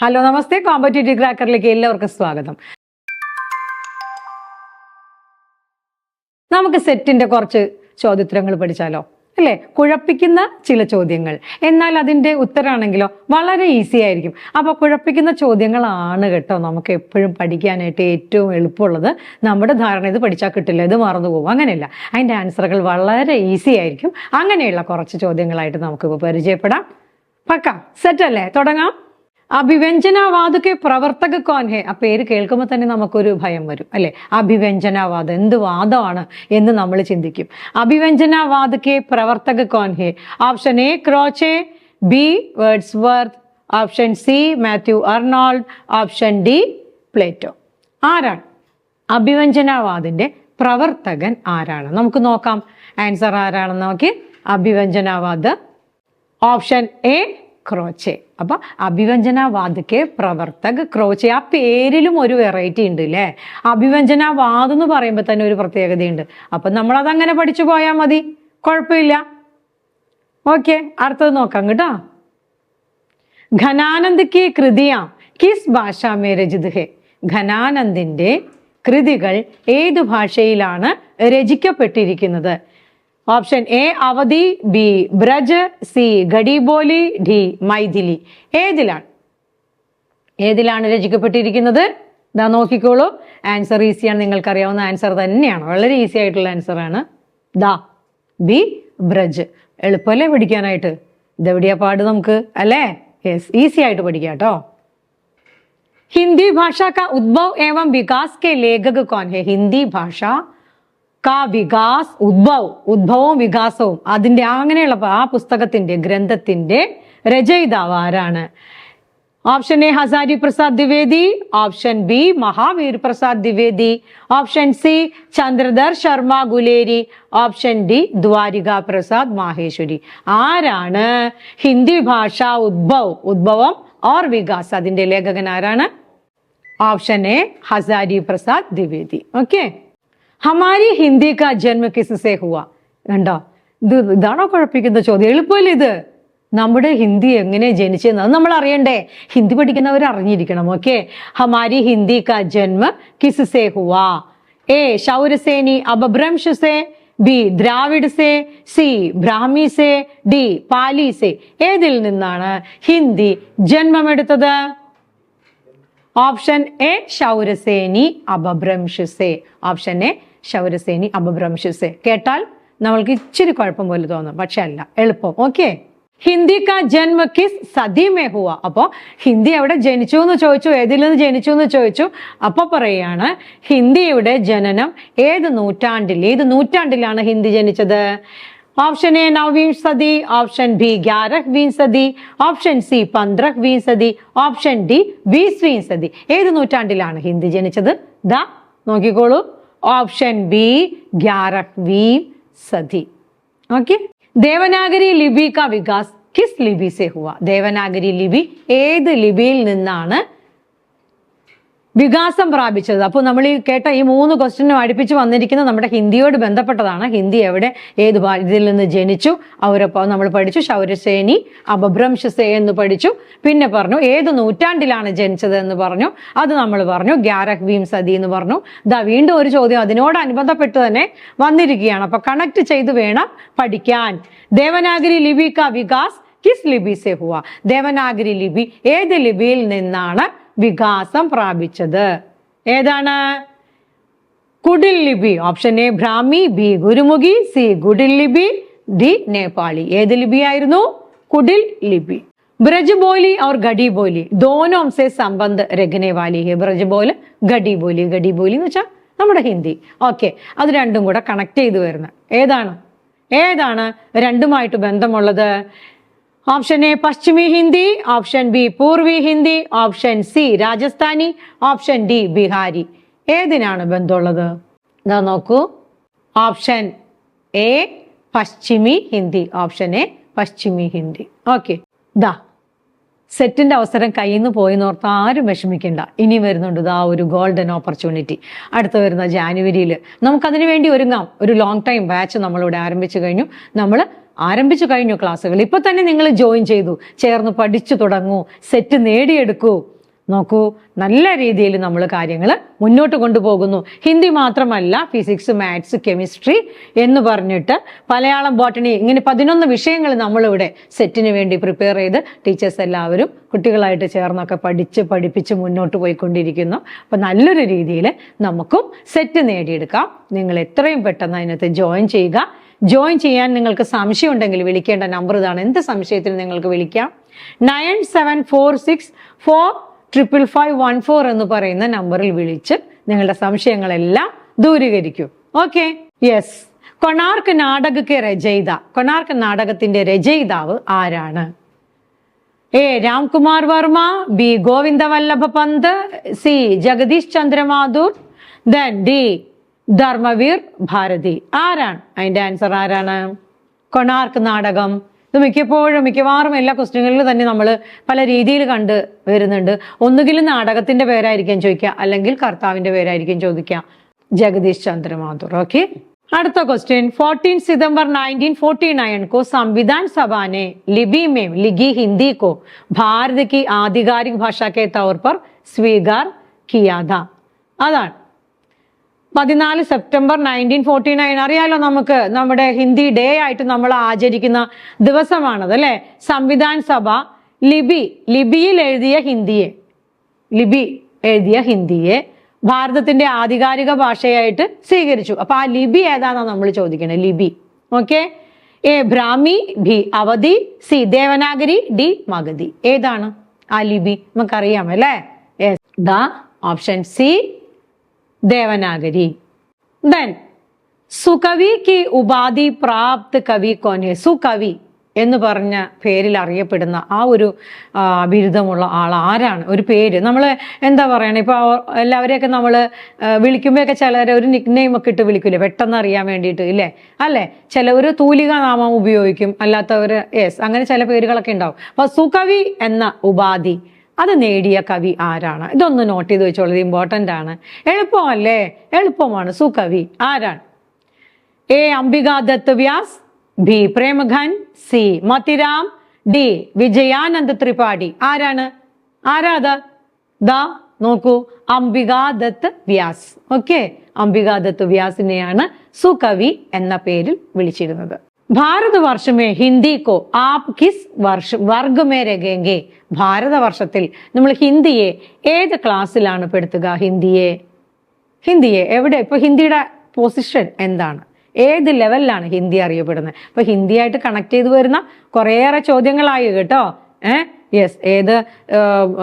Hello നമസ്തേ. Competitive ക്രാക്കറിലേക്ക് എല്ലാവർക്കും സ്വാഗതം. നമുക്ക് സെറ്റിന്റെ കുറച്ച് ചോദ്യോത്തരങ്ങൾ പഠിച്ചാലോ? അല്ലേ? കുഴപ്പിക്കുന്ന ചില ചോദ്യങ്ങൾ. എന്നാൽ അതിന്റെ ഉത്തരമാണെങ്കിലോ വളരെ ഈസി ആയിരിക്കും. അപ്പോൾ കുഴപ്പിക്കുന്ന ചോദ്യങ്ങളാണ് കേട്ടോ നമുക്ക് എപ്പോഴും പഠിക്കാനായിട്ട് ഏറ്റവും എളുപ്പമുള്ളത്. നമ്മുടെ ധാരണ ഇത് പഠിച്ചാൽ കിട്ടില്ല ഇത് മറന്നു പോകും. അങ്ങനെയല്ല. അതിന്റെ ആൻസറുകൾ വളരെ ഈസി ആയിരിക്കും. അങ്ങനെയുള്ള കുറച്ച് ചോദ്യങ്ങളായിട്ട് നമുക്കിപ്പോൾ പരിചയപ്പെടാം. പക്ക. സെറ്റ് അല്ലേ തുടങ്ങാം. അഭിവ്യഞ്ജനവാദക്കെ പ്രവർത്തക കോൻ ഹേ. ആ പേര് കേൾക്കുമ്പോൾ തന്നെ നമുക്കൊരു ഭയം വരും അല്ലെ? അഭിവ്യഞ്ജനാവാദം എന്ത് വാദമാണ് എന്ന് നമ്മൾ ചിന്തിക്കും. അഭിവ്യഞ്ജനാവാദക്കെ പ്രവർത്തക കോൻ ഹേ. Option A Croce. B Wordsworth option C Matthew Arnold. Option D Plato. ആരാണ്? അഭിവ്യഞ്ജനാവാദിന്റെ പ്രവർത്തകൻ ആരാണ്? നമുക്ക് നോക്കാം. ആൻസർ ആരാണെന്ന് നോക്കി. അഭിവ്യഞ്ജനാവാദ്. Option A Croce. അപ്പൊ അഭിവ്യഞ്ജനവാദക്കെ പ്രവർത്തക ക്രോച്ചെ. ആ പേരിലും ഒരു വെറൈറ്റി ഉണ്ട് അല്ലേ അഭിവ്യഞ്ജനവാദം എന്ന് പറയുമ്പോൾ തന്നെ ഒരു പ്രത്യേകതയുണ്ട്. അപ്പൊ നമ്മൾ അതങ്ങനെ പഠിച്ചു പോയാൽ മതി. കുഴപ്പമില്ല. ഓക്കെ അടുത്തത് നോക്കാം കേട്ടോ. ഘനാനന്ദ് കി കൃതിയാം. കിസ് ഭാഷ മേ രചിത് ഹെ. ഘനാനന്ദിന്റെ കൃതികൾ ഏതു ഭാഷയിലാണ് രചിക്കപ്പെട്ടിരിക്കുന്നത്? Option A Awadhi B Braj C Khariboli D Maithili. ഏതിലാണ്? ഏതിലാണ് രചിക്കപ്പെട്ടിരിക്കുന്നത്? ഇതാ നോക്കിക്കോളൂ. ആൻസർ ഈസിയാണ് നിങ്ങൾക്ക് അറിയാവുന്ന ആൻസർ തന്നെയാണ്. വളരെ ഈസി ആയിട്ടുള്ള ആൻസറാണ് ദ ബി ബ്രജ്. എളുപ്പമല്ലേ പഠിക്കാനായിട്ട്? ഇതെവിടെയാ പാട് നമുക്ക്? അല്ലേ? യെസ് ഈസി ആയിട്ട് പഠിക്കാം കേട്ടോ. ഹിന്ദി ഭാഷ കാ ഉദ്ഭവ് ഏവം വികാസ് കെ ലേഖക് കോൻ ഹെ. ഹിന്ദി ഭാഷ കാ വികാസ് ഉദ്ഭവ് ഉദ്ഭവവും വികാസവും. അതിന്റെ അങ്ങനെയുള്ള ആ പുസ്തകത്തിന്റെ ഗ്രന്ഥത്തിന്റെ രചയിതാവ് ആരാണ്? Option A Hazari Prasad Dwivedi option B Mahavir Prasad Dwivedi option C Chandradhar Sharma Guleri option D Dwarika Prasad Maheshwari. ആരാണ്? ഹിന്ദി ഭാഷ ഉദ്ഭവ് ഉദ്ഭവം ഓർ വികാസ്. അതിന്റെ ലേഖകൻ ആരാണ്? Option A Hazari Prasad Dwivedi. Okay? ഹമാരി ഹിന്ദി കാ ജന്മ കിസ്സെ ഹുവ. കണ്ടോ? ഇത് ഇതാണോ കുഴപ്പിക്കുന്ന ചോദ്യം? എളുപ്പമല്ലേ ഇത്? നമ്മുടെ ഹിന്ദി എങ്ങനെ ജനിച്ചതെന്ന് അത് നമ്മൾ അറിയണ്ടേ. ഹിന്ദി പഠിക്കുന്നവർ അറിഞ്ഞിരിക്കണം ഓക്കെ? ഹമാരി ഹിന്ദി കാ ജന്മ കിസ്സെ ഹുവ. എ ശൗരസേനി അപഭ്രംശ സെ ബി ദ്രാവിഡ് സെ സി ബ്രാഹ്മി സെ ഡി പാലി സെ. ഏതിൽ നിന്നാണ് ഹിന്ദി ജന്മമെടുത്തത്? ഓപ്ഷൻ എ ശൗരസേനി അപഭ്രംശസെ ഓപ്ഷൻ എ ശൗരസേനി അപഭ്രംശസെ. കേട്ടാൽ നമ്മൾക്ക് ഇച്ചിരി കുഴപ്പം പോലെ തോന്നും. പക്ഷെ അല്ല എളുപ്പം. ഓക്കെ? ഹിന്ദി കാ ജന്മ കിസ് സതി മേ ഹുവ. അപ്പോ ഹിന്ദി എവിടെ ജനിച്ചു എന്ന് ചോദിച്ചു ഏതിൽ നിന്ന് ജനിച്ചു എന്ന് ചോദിച്ചു അപ്പൊ പറയാണ് ഹിന്ദിയുടെ ജനനം ഏത് നൂറ്റാണ്ടിൽ ഏത് നൂറ്റാണ്ടിലാണ് ഹിന്ദി ജനിച്ചത്? ഓപ്ഷൻ എ നവീം സതി ഓപ്ഷൻ ബി ഗ്യാരഹ്വീം സതി ഓപ്ഷൻ സി പന്ത്രഹ്വീം സതി ഓപ്ഷൻ ഡി ബീസ്വീം സതി. ഏത് നൂറ്റാണ്ടിലാണ് ഹിന്ദി ജനിച്ചത്? ദാ നോക്കിക്കോളൂ. ഓപ്ഷൻ ബി ഗ്യാരക്വീ സതി. ഓക്കെ? ദേവനാഗരി ലിപി കാ വികാസ് കിസ് ലിപി സെ ഹുവ. ദേവനാഗരി ലിപി ഏത് ലിപിയിൽ നിന്നാണ് വികാസം പ്രാപിച്ചത്. അപ്പോൾ നമ്മൾ ഈ കേട്ട ഈ മൂന്ന് ക്വസ്റ്റ്യനും അടുപ്പിച്ച് വന്നിരിക്കുന്നത് നമ്മുടെ ഹിന്ദിയോട് ബന്ധപ്പെട്ടതാണ്. ഹിന്ദി എവിടെ? ഏത് ഇതിൽ നിന്ന് ജനിച്ചു. അവരൊപ്പം നമ്മൾ പഠിച്ചു. ശൗരസേനി അപഭ്രംശസേ എന്ന് പഠിച്ചു. പിന്നെ പറഞ്ഞു ഏത് നൂറ്റാണ്ടിലാണ് ജനിച്ചത് എന്ന് പറഞ്ഞു. അത് നമ്മൾ പറഞ്ഞു. ഗ്യാരഹ് ഭീം സതി എന്ന് പറഞ്ഞു. ഇതാ വീണ്ടും ഒരു ചോദ്യം അതിനോട് അതിനോടനുബന്ധപ്പെട്ട് തന്നെ വന്നിരിക്കുകയാണ്. അപ്പൊ കണക്ട് ചെയ്ത് വേണം പഠിക്കാൻ. ദേവനാഗരി ലിപിക വികാസ് കിസ് ലിപി സെ ഹുവ ദേവനാഗരി ലിപി ഏത് ലിപിയിൽ നിന്നാണ് വികാസം പ്രാപിച്ചത് ഏതാണ് കുടിൽ ലിപി option A Brahmi B Gurmukhi C കുടിൽ ലിപി ഡി നേപ്പാളി ഏത് ലിപിയായിരുന്നു കുടിൽ ലിപി ब्रज बोली और गढ़ी बोली दोनों से संबंध रखने वाली है ब्रज बोल ഗഡി ബോലി ഗഡി ബോലി എന്ന് വെച്ചാൽ നമ്മുടെ ഹിന്ദി ഓക്കെ അത് രണ്ടും കൂടെ കണക്ട് ചെയ്ത് വരുന്നത് ഏതാണ് ഏതാണ് രണ്ടുമായിട്ട് ബന്ധമുള്ളത് Option A Pashchimi Hindi option B Purvi Hindi option C Rajasthani option D Bihari. ഏതിനാണ് ബന്ധമുള്ളത്? ഇതാ നോക്കൂ. Option A Pashchimi Hindi option A Pashchimi Hindi. Okay. ദാ സെറ്റിന്റെ അവസരം കയ്യിൽ നിന്ന് പോയി നോർത്ത് ആരും വിഷമിക്കണ്ട. ഇനി വരുന്നുണ്ട് ദാ ഒരു ഗോൾഡൻ ഓപ്പർച്യൂണിറ്റി. അടുത്ത വരുന്ന ജാനുവരിയിൽ നമുക്കതിനു വേണ്ടി ഒരുങ്ങാം. ഒരു ലോങ് ടൈം ബാച്ച് നമ്മളിവിടെ ആരംഭിച്ചു കഴിഞ്ഞു. നമ്മൾ ആരംഭിച്ചു കഴിഞ്ഞു ക്ലാസ്സുകൾ. ഇപ്പൊ തന്നെ നിങ്ങൾ ജോയിൻ ചെയ്തു ചേർന്ന് പഠിച്ചു തുടങ്ങൂ സെറ്റ് നേടിയെടുക്കൂ. നോക്കൂ നല്ല രീതിയിൽ നമ്മൾ കാര്യങ്ങൾ മുന്നോട്ട് കൊണ്ടുപോകുന്നു. ഹിന്ദി മാത്രമല്ല ഫിസിക്സ് മാത്സ് കെമിസ്ട്രി എന്ന് പറഞ്ഞിട്ട് മലയാളം ബോട്ടണി ഇങ്ങനെ പതിനൊന്ന് വിഷയങ്ങൾ നമ്മളിവിടെ സെറ്റിന് വേണ്ടി പ്രിപ്പയർ ചെയ്ത് ടീച്ചേഴ്സ് എല്ലാവരും കുട്ടികളായിട്ട് ചേർന്നൊക്കെ പഠിച്ച് പഠിപ്പിച്ച് മുന്നോട്ട് പോയിക്കൊണ്ടിരിക്കുന്നു. അപ്പം നല്ലൊരു രീതിയിൽ നമുക്കും സെറ്റ് നേടിയെടുക്കാം. നിങ്ങൾ എത്രയും പെട്ടെന്ന് അതിനകത്ത് ജോയിൻ ചെയ്യുക. ജോയിൻ ചെയ്യാൻ നിങ്ങൾക്ക് സംശയം ഉണ്ടെങ്കിൽ വിളിക്കേണ്ട നമ്പർ ഇതാണ്. എന്ത് സംശയത്തിന് നിങ്ങൾക്ക് വിളിക്കാം? Nine seven four six four triple five one four എന്ന് പറയുന്ന നമ്പറിൽ വിളിച്ച് നിങ്ങളുടെ സംശയങ്ങളെല്ലാം ദൂരീകരിക്കൂ. ഓക്കെ യെസ് കൊണാർക്ക് നാടകക്ക് രചയിത. കൊണാർക്ക് നാടകത്തിന്റെ രചയിതാവ് ആരാണ്? A. Ramkumar Varma B. Govindavallabh Pant C. Jagdish Chandramathur then D Dharamvir Bharati ആരാണ് അതിന്റെ ആൻസർ ആരാണ് കൊണാർക്ക് നാടകം ഇത് മിക്കപ്പോഴും മിക്കവാറും എല്ലാ ക്വസ്റ്റ്യനുകളിലും തന്നെ നമ്മൾ പല രീതിയിൽ കണ്ട് വരുന്നുണ്ട് ഒന്നുകിൽ നാടകത്തിന്റെ പേരായിരിക്കും ചോദിക്കുക അല്ലെങ്കിൽ കർത്താവിന്റെ പേരായിരിക്കും ചോദിക്കുക ജഗദീഷ് ചന്ദ്ര മാഥുർ ഓക്കെ അടുത്ത क्वेश्चन 14 सितंबर 1949 को संविधान सभा ने लिपि में लिखी हिंदी को भारत की आधिकारिक भाषा के तौर पर स्वीकार किया था അതാണ് പതിനാല് സെപ്റ്റംബർ നയന്റീൻ ഫോർട്ടി നയൻ അറിയാലോ നമുക്ക് നമ്മുടെ ഹിന്ദി ഡേ ആയിട്ട് നമ്മൾ ആചരിക്കുന്ന ദിവസമാണത് അല്ലെ? സംവിധാൻ സഭ ലിപി ലിപിയിൽ എഴുതിയ ഹിന്ദിയെ ലിപി എഴുതിയ ഹിന്ദിയെ ഭാരതത്തിന്റെ ആധികാരിക ഭാഷയായിട്ട് സ്വീകരിച്ചു. അപ്പൊ ആ ലിപി ഏതാണെന്നാണ് നമ്മൾ ചോദിക്കുന്നത് ലിപി okay? A Brahmi B Awadhi C Devanagari D Magadhi. ഏതാണ് ആ ലിപി നമുക്കറിയാം അല്ലേ the option C Devanagari. Then സുകവി കി ഉപാധി പ്രാപ്ത് കവി കോനെ സുകവി എന്ന് പറഞ്ഞ പേരിൽ അറിയപ്പെടുന്ന ആ ഒരു ബിരുദമുള്ള ആൾ ആരാണ്? ഒരു പേര്. നമ്മൾ എന്താ പറയണേ? ഇപ്പോൾ എല്ലാവരെയൊക്കെ നമ്മൾ വിളിക്കുമ്പോഴൊക്കെ ചിലരെ ഒരു നിക്നെയിം ഒക്കെ ഇട്ട് വിളിക്കില്ലേ പെട്ടെന്ന് അറിയാൻ വേണ്ടിയിട്ട് ഇല്ലേ? അല്ലേ? ചിലവർ തൂലിക നാമം ഉപയോഗിക്കും. അല്ലാത്തവർ യെസ് അങ്ങനെ ചില പേരുകളൊക്കെ ഉണ്ടാവും. അപ്പൊ സുകവി എന്ന ഉപാധി അത് നേടിയ കവി ആരാണ്? ഇതൊന്ന് നോട്ട് ചെയ്ത് വെച്ചോളൂ ഇമ്പോർട്ടന്റ് ആണ്. എളുപ്പമല്ലേ? എളുപ്പമാണ്. സുകവി ആരാണ്? A. Ambikadatt Vyas B. Premghan C. Matiram D. Vijayanand Tripathi. ആരാണ്? ആരാത് ദാ നോക്കൂ അംബികാദത്ത് വ്യാസ്. ഓക്കെ? അംബികാദത്ത് വ്യാസിനെയാണ് സുകവി എന്ന പേരിൽ വിളിച്ചിരുന്നത്. ഭാരതവർഷമേ ഹിന്ദി കോ ആപ് കിസ് വർഷ വർഗമേ രഗേങ്കെ. ഭാരതവർഷത്തിൽ നമ്മൾ ഹിന്ദിയെ ഏത് ക്ലാസ്സിലാണ് പെടുത്തുക? ഹിന്ദിയെ. ഹിന്ദിയെ എവിടെ? ഇപ്പൊ ഹിന്ദിയുടെ പൊസിഷൻ എന്താണ്? ഏത് ലെവലിലാണ് ഹിന്ദി അറിയപ്പെടുന്നത്? ഇപ്പൊ ഹിന്ദിയായിട്ട് കണക്ട് ചെയ്തു വരുന്ന കുറേയേറെ ചോദ്യങ്ങളായി കേട്ടോ. ഏഹ് യെസ് ഏത്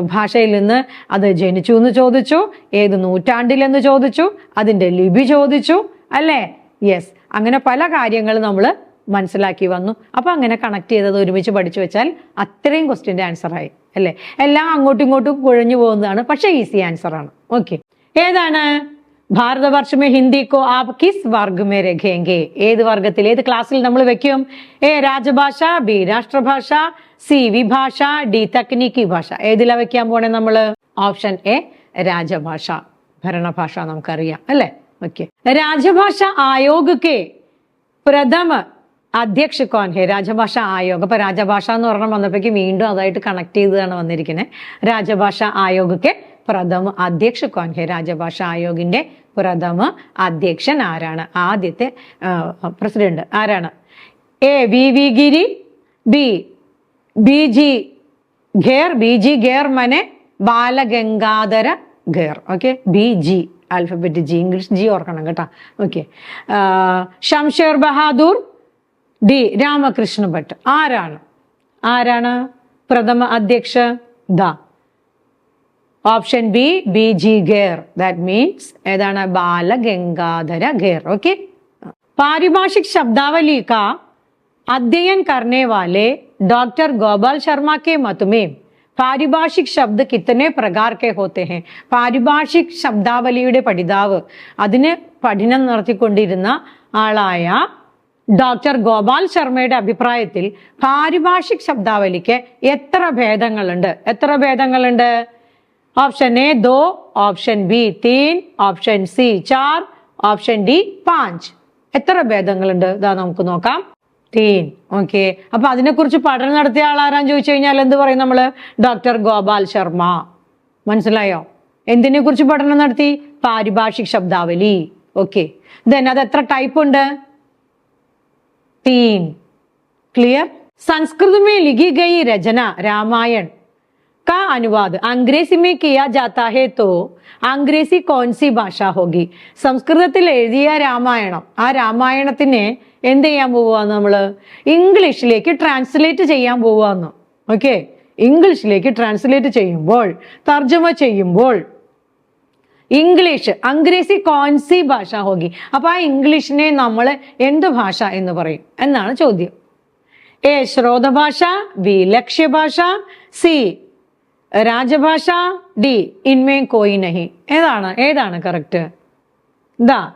ഭാഷയിൽ നിന്ന് അത് ജനിച്ചു എന്ന് ചോദിച്ചു ഏത് നൂറ്റാണ്ടിൽ എന്ന് ചോദിച്ചു അതിന്റെ ലിപി ചോദിച്ചു അല്ലേ? യെസ് അങ്ങനെ പല കാര്യങ്ങളും നമ്മൾ മനസ്സിലാക്കി വന്നു. അപ്പോൾ അങ്ങനെ കണക്ട് ചെയ്തത് ഒരുമിച്ച് പഠിച്ചു വെച്ചാൽ അത്രയും ക്വസ്റ്റ്യന്റെ ആൻസറായി അല്ലേ? എല്ലാം അങ്ങോട്ടും ഇങ്ങോട്ടും കുഴഞ്ഞു പോകുന്നതാണ് പക്ഷേ ഈസി ആൻസറാണ് ഓക്കെ ഏതാണ്? ഭാരതവർഷമേ കോ ആപ് കിസ് വർഗ് മേ രഖേങ്കെ. ഏത് വർഗത്തിൽ ഏത് ക്ലാസ്സിൽ നമ്മൾ വെക്കും? എ രാജഭാഷ ബി രാഷ്ട്രഭാഷ സി വിഭാഷ ഡി തക്നീക്കി ഭാഷ. ഏതിലാ വെക്കാൻ പോണേ നമ്മൾ ഓപ്ഷൻ എ രാജഭാഷ. ഭരണഭാഷ നമുക്കറിയാം അല്ലേ? ഓക്കെ രാജഭാഷ ആയോഗ് കെ? പ്രഥമ അധ്യക്ഷ കോൻ ഹെ രാജഭാഷ ആയോഗ്. അപ്പൊ രാജഭാഷ എന്ന് പറഞ്ഞ വന്നപ്പോഴേക്ക് വീണ്ടും അതായിട്ട് കണക്ട് ചെയ്താണ് വന്നിരിക്കുന്നത് രാജഭാഷ ആയോഗക്ക് പ്രഥമ അധ്യക്ഷ കോൻ ഹെ രാജഭാഷ ആയോഗിന്റെ പ്രഥമ അധ്യക്ഷൻ ആരാണ്? ആദ്യത്തെ പ്രസിഡന്റ് ആരാണ്? A V V Giri B B G Kher B G Kher മനെ Balgangadhar Kher. Okay? B G alphabet G English G ഓർക്കണം കേട്ടോ. ഓക്കെ. ഷംഷേർ ബഹാദൂർ ഡി രാമകൃഷ്ണ ഭട്ട് ആരാണ് ആരാണ് പ്രഥമ അധ്യക്ഷ the option B B G Kher that means ഏതാണ് Balagangadhara ഘേർ okay पारिभाषिक शब्दावली का अध्ययन करने वाले डॉक्टर गोपाल शर्मा के मत में പാരിഭാഷിക് ശബ്ദ കിത്തനെ പ്രകാർ കെ ഹോത്തെ ഹെ പാരിഭാഷിക് ശബ്ദാവലിയുടെ പഠിതാവ് അതിന് പഠനം നടത്തിക്കൊണ്ടിരുന്ന ആളായ ഡോക്ടർ ഗോപാൽ ശർമ്മയുടെ അഭിപ്രായത്തിൽ പാരിഭാഷിക് ശബ്ദാവലിക്ക് എത്ര ഭേദങ്ങളുണ്ട്? എത്ര ഭേദങ്ങളുണ്ട്? ഓപ്ഷൻ എ ദോ. ഓപ്ഷൻ ബി തീൻ. ഓപ്ഷൻ സി ചാർ. ഓപ്ഷൻ ഡി പാഞ്ച്. എത്ര ഭേദങ്ങളുണ്ട്? ഇതാ നമുക്ക് നോക്കാം. തീൻ. ഓക്കെ. അപ്പൊ അതിനെക്കുറിച്ച് പഠനം നടത്തിയ ആളാരാന്ന് ചോദിച്ചു കഴിഞ്ഞാൽ എന്ത് പറയും നമ്മൾ? ഡോക്ടർ ഗോപാൽ ശർമ്മ. മനസ്സിലായോ? എന്തിനെ കുറിച്ച് പഠനം നടത്തി? പാരിഭാഷിക് ശബ്ദാവലി. ഓക്കെ. ദെൻ അത് എത്ര ടൈപ്പ് ഉണ്ട് तीन क्लियर संस्कृत में लिखी गई रचना रामायण का अनुवाद अंग्रेजी में किया जाता है तो अंग्रेजी कौन सी ഭാഷ होगी സംസ്കൃതത്തിൽ എഴുതിയ രാമായണം ആ രാമായണത്തിനെ എന്ത് ചെയ്യാൻ പോവാന്ന് നമ്മള് ഇംഗ്ലീഷിലേക്ക് ട്രാൻസ്ലേറ്റ് ചെയ്യാൻ പോവാന്ന് ഓക്കെ ഇംഗ്ലീഷിലേക്ക് ട്രാൻസ്ലേറ്റ് ചെയ്യുമ്പോൾ തർജ്ജമ ചെയ്യുമ്പോൾ ഇംഗ്ലീഷ് അംഗ്രേസി കോൺസി ഭാഷ ഹോഗി. അപ്പൊ ആ ഇംഗ്ലീഷിനെ നമ്മൾ എന്ത് ഭാഷ എന്ന് പറയും? എന്നാണ് ചോദ്യം. എ ശ്രോതഭാഷ ബി ലക്ഷ്യഭാഷ സി രാജഭാഷ ഡി ഇൻമേ കോയി നഹി. ഏതാണ്? ഏതാണ് കറക്റ്റ്? ദാ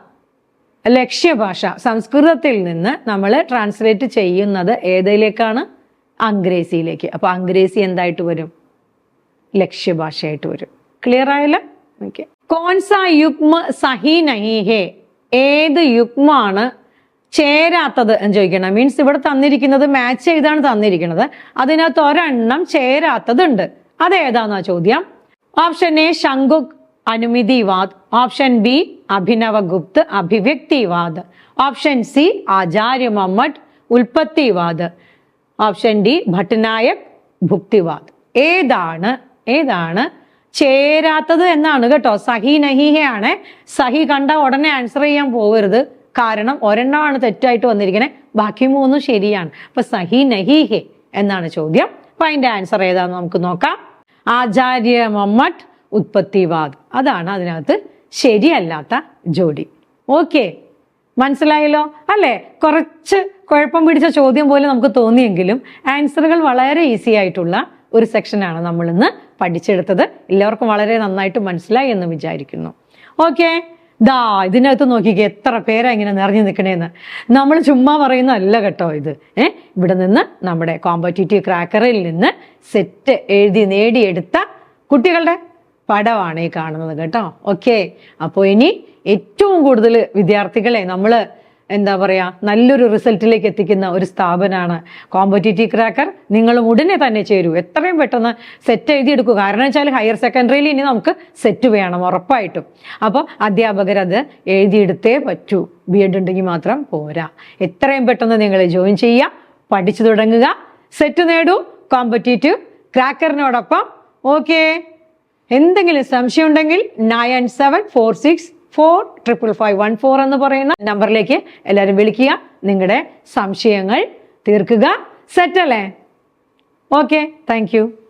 ലക്ഷ്യഭാഷ. സംസ്കൃതത്തിൽ നിന്ന് നമ്മൾ ട്രാൻസ്ലേറ്റ് ചെയ്യുന്നത് ഏതിലേക്കാണ്? അംഗ്രേസിയിലേക്ക്. അപ്പൊ അംഗ്രേസി എന്തായിട്ട് വരും? ലക്ഷ്യഭാഷയായിട്ട് വരും. ക്ലിയർ ആയല്ലോ? ഓക്കെ കോൺസ യുഗ്മ സഹി നഹി ഹേ. ഏത് യുഗ്മാണ് ചേരാത്തത് എന്ന് ചോദിക്കണം. മീൻസ് ഇവിടെ തന്നിരിക്കുന്നത് മാച്ച് ചെയ്താണ് തന്നിരിക്കുന്നത്. അതിനകത്ത് ഒരെണ്ണം ചേരാത്തതുണ്ട്. അത് ഏതാന്നാ ചോദ്യം? ഓപ്ഷൻ എ ശങ്കുക് അനുമതിവാദ്. ഓപ്ഷൻ ബി അഭിനവ ഗുപ്ത് അഭിവ്യക്തിവാദ്. ഓപ്ഷൻ സി ആചാര്യ മമ്മട്ട് ഉൽപ്പത്തിവാദ്. ഓപ്ഷൻ ഡി ഭട്ടനായക് ഭുക്തിവാദ്. ഏതാണ്? ഏതാണ്? ചേരാത്തത് എന്നാണ് കേട്ടോ. സഹി ആണ് സഹി കണ്ട ഉടനെ ആൻസർ ചെയ്യാൻ പോകരുത് കാരണം ഒരെണ്ണമാണ് തെറ്റായിട്ട് വന്നിരിക്കുന്നത് ബാക്കി മൂന്നും ശരിയാണ്. അപ്പൊ സഹി നഹിഹെ എന്നാണ് ചോദ്യം. അപ്പൊ അതിന്റെ ആൻസർ ഏതാന്ന് നമുക്ക് നോക്കാം. ആചാര്യ മമ്മട്ട് ഉത്പത്തിവാദ്. അതാണ് അതിനകത്ത് ശരിയല്ലാത്ത ജോഡി. ഓക്കെ. മനസ്സിലായല്ലോ? അല്ലേ? കുറച്ച് കുഴപ്പം പിടിച്ച ചോദ്യം പോലെ നമുക്ക് തോന്നിയെങ്കിലും ആൻസറുകൾ വളരെ ഈസി ആയിട്ടുള്ള ഒരു സെക്ഷനാണ് നമ്മൾ ഇന്ന് പഠിച്ചെടുത്തത് എല്ലാവർക്കും വളരെ നന്നായിട്ട് മനസ്സിലായി എന്ന് വിചാരിക്കുന്നു. ഓക്കെ ദാ ഇതിനകത്ത് നോക്കിക്കേ എത്ര പേരാ ഇങ്ങനെ നിറഞ്ഞു നിൽക്കണേന്ന്. നമ്മൾ ചുമ്മാ പറയുന്നതല്ല കേട്ടോ ഇത്. ഏ? ഇവിടെ നിന്ന് നമ്മുടെ കോമ്പറ്റേറ്റീവ് ക്രാക്കറിൽ നിന്ന് സെറ്റ് എഴുതി നേടിയെടുത്ത കുട്ടികളുടെ പടമാണ് ഈ കാണുന്നത് കേട്ടോ. ഓക്കെ അപ്പോൾ ഇനി ഏറ്റവും കൂടുതൽ വിദ്യാർത്ഥികളെ നമ്മൾ എന്താ പറയുക നല്ലൊരു റിസൾട്ടിലേക്ക് എത്തിക്കുന്ന ഒരു സ്ഥാപനമാണ് കോമ്പറ്റേറ്റീവ് ക്രാക്കർ. നിങ്ങൾ ഉടനെ തന്നെ ചേരൂ. എത്രയും പെട്ടെന്ന് സെറ്റ് എഴുതിയെടുക്കുക കാരണം വെച്ചാൽ ഹയർ സെക്കൻഡറിയിൽ ഇനി നമുക്ക് സെറ്റ് വേണം ഉറപ്പായിട്ടും. അപ്പോൾ അധ്യാപകർ അത് എഴുതിയെടുത്തേ പറ്റൂ. ബി എഡ് ഉണ്ടെങ്കിൽ മാത്രം പോരാ. എത്രയും പെട്ടെന്ന് നിങ്ങൾ ജോയിൻ ചെയ്യുക പഠിച്ചു തുടങ്ങുക സെറ്റ് നേടൂ കോമ്പറ്റേറ്റീവ് ക്രാക്കറിനോടൊപ്പം. ഓക്കെ എന്തെങ്കിലും സംശയം ഉണ്ടെങ്കിൽ nine seven four six four triple five one four എന്ന് പറയുന്ന നമ്പറിലേക്ക് എല്ലാവരും വിളിക്കുക. നിങ്ങളുടെ സംശയങ്ങൾ തീർക്കുക. സെറ്റ് അല്ലേ ഓക്കെ താങ്ക്